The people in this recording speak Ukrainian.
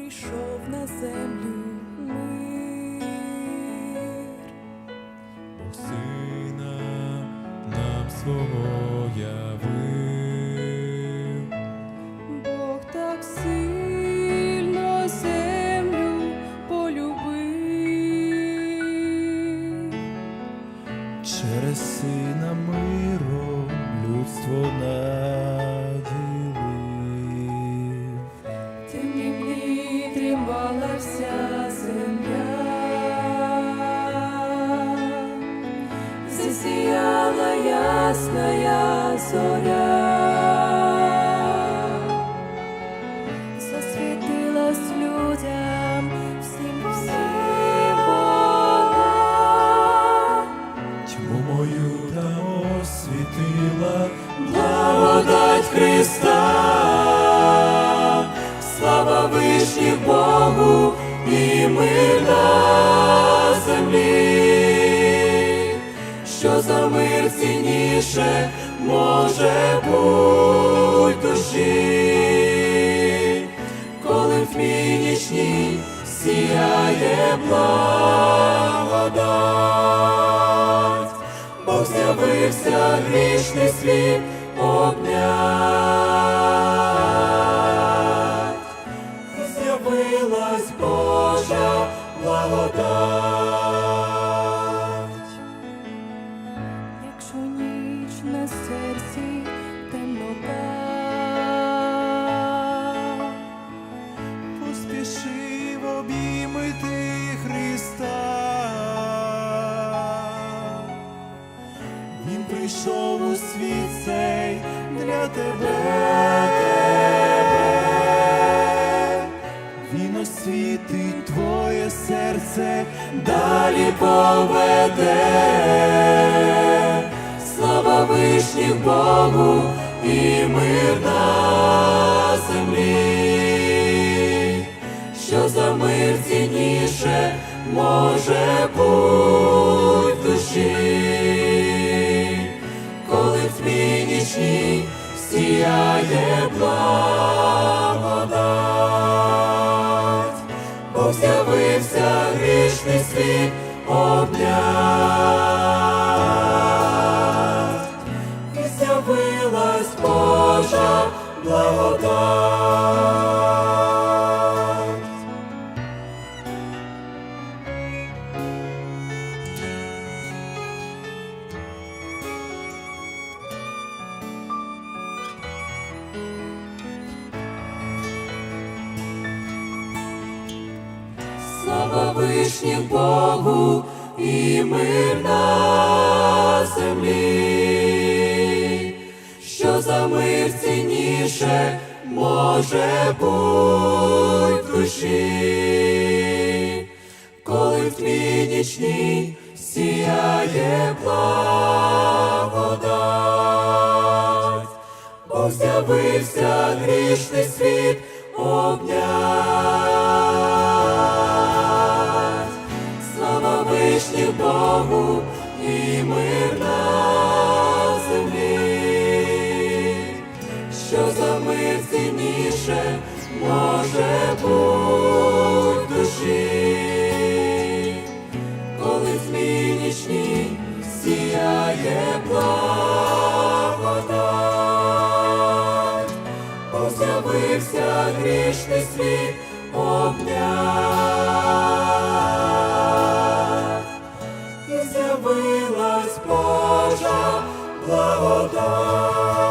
прийшов на землю мир. Бог сина нам свого явив. Бог так сильно землю полюбив. Через сина миром людство наділив. Зоря, засвітилась людям всім всім вона. Тьму мою там освітила Благодать Христа, слава вишніх Богу і мир на землі, що за мир цінніше може буть душі, коли в тьмі сіяє благодать. Бог з'явився грішний світ обнять, з'явилась Божа благодать. Прийшов у світ цей для тебе. Він освітить твоє серце, далі поведе. Слава вишніх Богу і мир на землі, що за мир цінніше може сіяє благодать. бо з'явився грішний світ обнять, і з'явилась Божа благодать. Слава вишніх Богу і мир на землі, що за мир цінніше може буть в душі, коли в тьмі нічній сіяє благодать, Бог з'явився грішний світ обнять. Слава Богу і мир на землі, що за мир цінніше може буть в душі, коли в сіяє благодать, Бог з'явився грішний світ благодать.